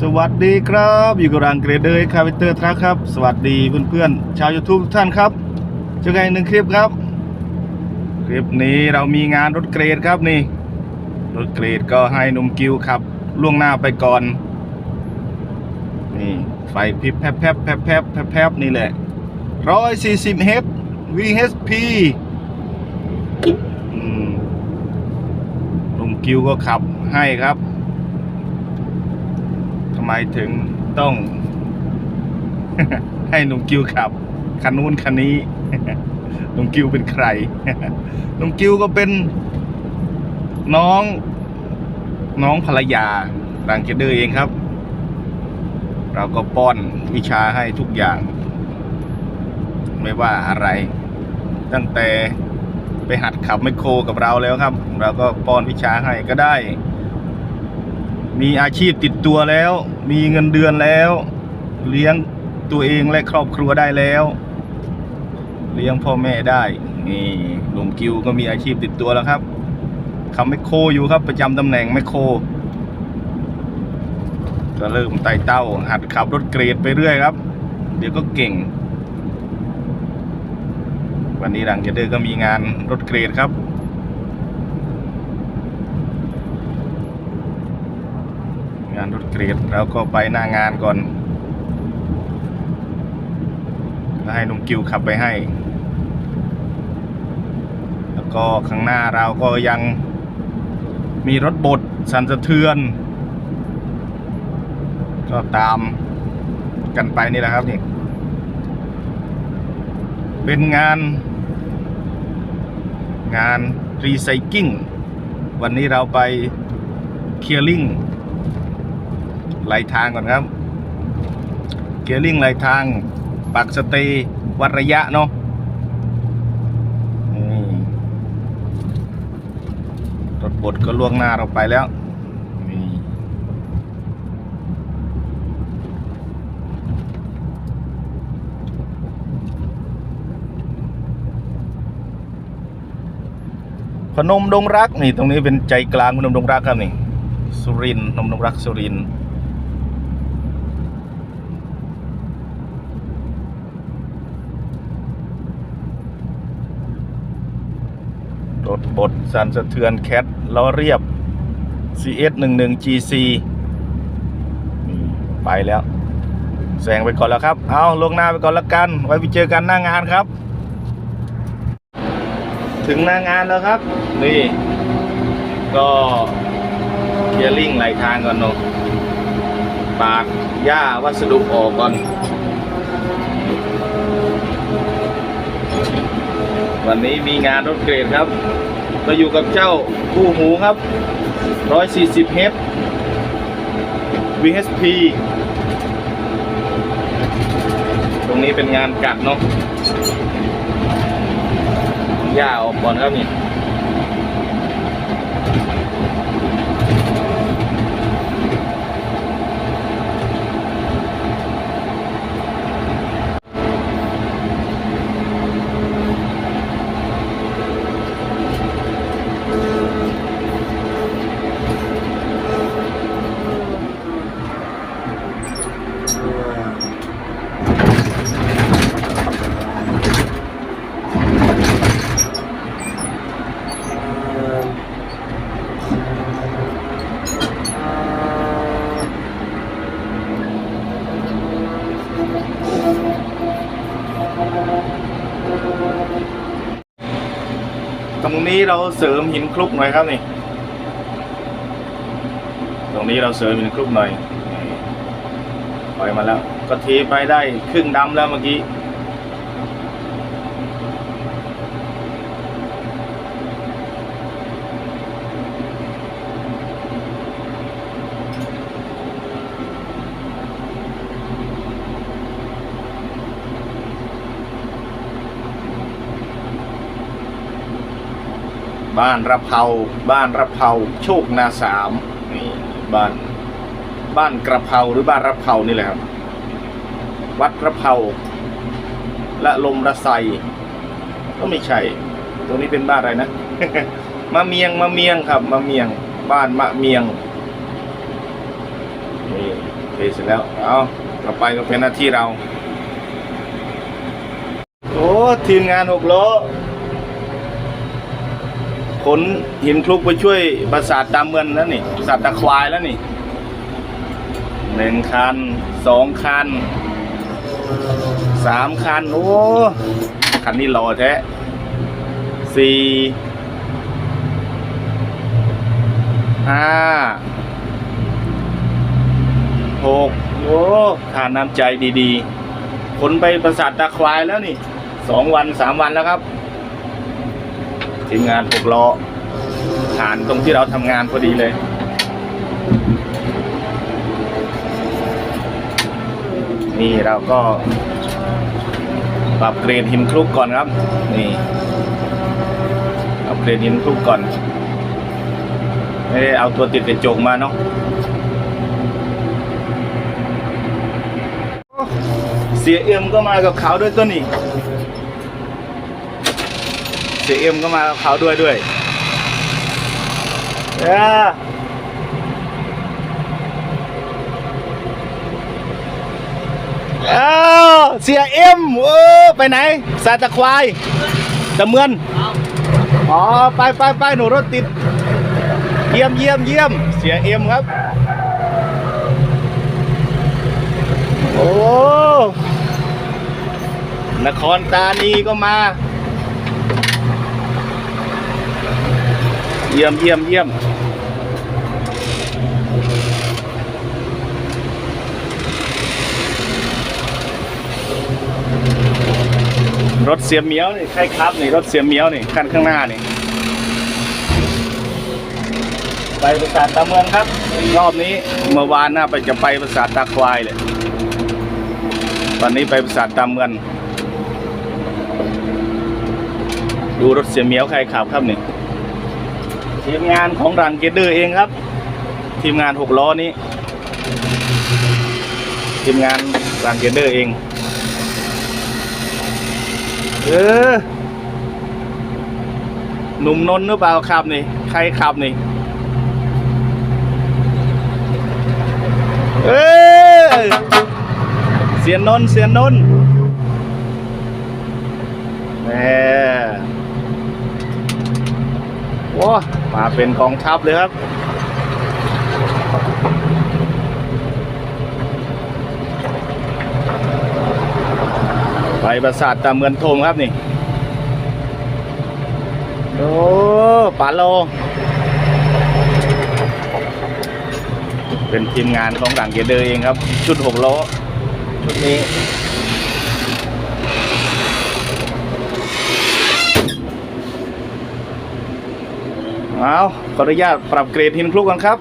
สวัสดีครับ อยู่กับรังเกรเดอร์คาเวเตอร์ทรัคครับ สวัสดีเพื่อนๆ ชาว YouTube ทุกท่านครับเจอกันหนึ่งคลิปครับ คลิปนี้เรามีงานรถเกรดครับนี่ รถเกรดก็ให้นุ่มกิวขับ ล่วงหน้าไปก่อน นี่ ไฟพริบแพบแพบแพบแพบแพบแพบนี่แหละร้อยสี่สิบเฮด VHP อืมหนุ่มกิวก็ขับให้ครับำไมถึงต้อง ให้หนุ่มกิวขับคันนู้นคันนี้หนุ่มกิวเป็นใครหนุ่มกิวก็เป็นน้องน้องภรรยารังเกเดอร์เองครับ เราก็ป้อนวิชาให้ทุกอย่าง ไม่ว่าอะไร ตั้งแต่ไปหัดขับไมโครกับเราแล้วครับ เราก็ป้อนวิชาให้ก็ได้ มีอาชีพติดตัวแล้ว มีเงินเดือนแล้ว เลี้ยงตัวเองและครอบครัวได้แล้ว เลี้ยงพ่อแม่ได้นี่ลุงกิวก็มีอาชีพติดตัวแล้วครับขับแมคโครอยู่ครับ ประจำตำแหน่งแมคโครก็เริ่มไต่เต้า หัดขับรถเกรดไปเรื่อยครับ เดี๋ยวก็เก่ง วันนี้หลังจะเดินก็มีงานรถเกรดครับ งานรถเกรดเราก็ไปหน้างานก่อนให้นุ่มกิวขับไปให้ แล้วก็ข้างหน้าเราก็ยังมีรถบดสั่นสะเทือน ก็ตามกันไปนี่แหละครับนี่เป็นงาน งานรีไซเคิลวันนี้เราไปเคลียร์ลิง ไหลทางก่อนครับ เกียร์ลิงไหลทาง ปักสเตย์วัดระยะเนาะรถบดก็ล่วงหน้าเราไปแล้วพนมดงรักนี่ตรงนี้เป็นใจกลางพนมดงรักครับนี่สุรินพนมดงรักสุรินทร์ รถบดสันสะเทือนแคทล้อเรียบ CS 1 1 GC นี่ไปแล้วแซงไปก่อนแล้วครับ เอาลงหน้าไปก่อนแล้วกัน ไว้ไปเจอกันหน้างานครับ ถึงหน้างานแล้วครับ นี่ ก็เคลียร์ลิงไหลทางก่อนเนอะปาดหญ้าวัสดุออกก่อน วันนี้มีงานรถเกรดครับมาอยู่กับเจ้าผู้หูครับ 140 h VHP ตรงนี้เป็นงานกัดเนาะหญ้าออกก่อนครับนี่ ตรงนี้เราเสริมหินคลุกหน่อยครับนี่ ตรงนี้เราเสริมหินคลุกหน่อยไปล่อยมาแล้ว ก็เทไปได้ครึ่งดำแล้วเมื่อกี้ บ้านระเพาบ้านระเพาโชคนาสามนี่บ้านบ้านกระเพาหรือบ้านระเพานี่แหละครับ วัดระเพาและลมระไซก็ไม่ใช่ ตรงนี้เป็นบ้านอะไรนะมะเมียงมะเมียงครับมะเมียง บ้านมะเมียงนี่เคเสร็จแล้วเอาต่อไปก็เป็นหน้าที่เรา โอ้ทีมงานหกล้อ ขนหินคลุกไปช่วยประสาทตามเมืองแล้วนี่ประสาทตะควายแล้วนี่หนึ่งคันสองคันสามคันโอ้คันนี้รอแท้สี่ห้าหกโอ้ทานน้ำใจดีๆขนไปประสาทตาควายแล้วนี่สองวันสามวันแล้วครับ ทีมงานหกล้อผ่านตรงที่เราทำงานพอดีเลย นี่เราก็ ปรับเกรดหินคลุกก่อนครับ นี่ปรับเกรดหินคลุกก่อน ไม่ได้เอาตัวติดกระจกมาเนาะเสียเอ็มก็มากับเขาด้วยตัวนี้ เสียเอ็มก็มาเขาด้วยด้วยเออเอ้าเสียเอ็มเออไปไหนสาตะควายตะเมือนอ๋อไปไปไปหนูรถติด เยี่ยมเยี่ยมเยี่ยมเสียเอ็มครับ โอ้นครตานีก็มา เยี่ยมเยี่ยมเยี่ยมรถเสียเมียวนี่ใช่ครับนี่รถเสียเมียวนี่คันข้างหน้านี่ไปประสาทตาเมืองครับ รอบนี้เมื่อวานน่าไปจะไปประสาทตาควายเลยวันนี้ไปประสาทตาเมืองดูรถเสียเมียวใครขับครับนี่ ทีมงานของรังเกเดอร์เองครับ ทีมงานหกล้อนี้ ทีมงานรังเกเดอร์เอง เออหนุ่มนนท์หรือเปล่าครับนี่ ใครขับนี่ เอ้ยเสียนนท์เสียนนนแหม ว้ามาเป็นกองทัพเลยครับ ไปประสาทตาเมือนทมครับนี่ โอ้ปาโล เป็นทีมงานของหลังเกเดอร์เองครับ ชุดหกล้อชุดนี้ เอาขออนุญาตปรับเกรดหินคลุกกันครับ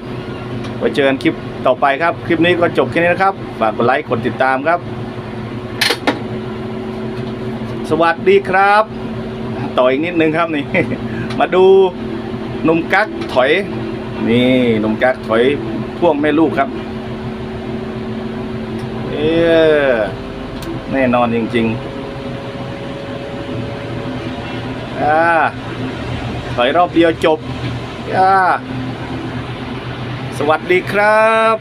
ไว้เจอกันคลิปต่อไปครับ คลิปนี้ก็จบแค่นี้นะครับ ฝากกดไลค์กดติดตามครับ สวัสดีครับ ต่ออีกนิดนึงครับนี่ มาดูนุ่มกั๊กถอย นี่นุ่มกั๊กถอยพ่วงแม่ลูกครับ เออแน่นอนจริง ๆ อ่าถอยรอบเดียวจบ อ่าสวัสดีครับ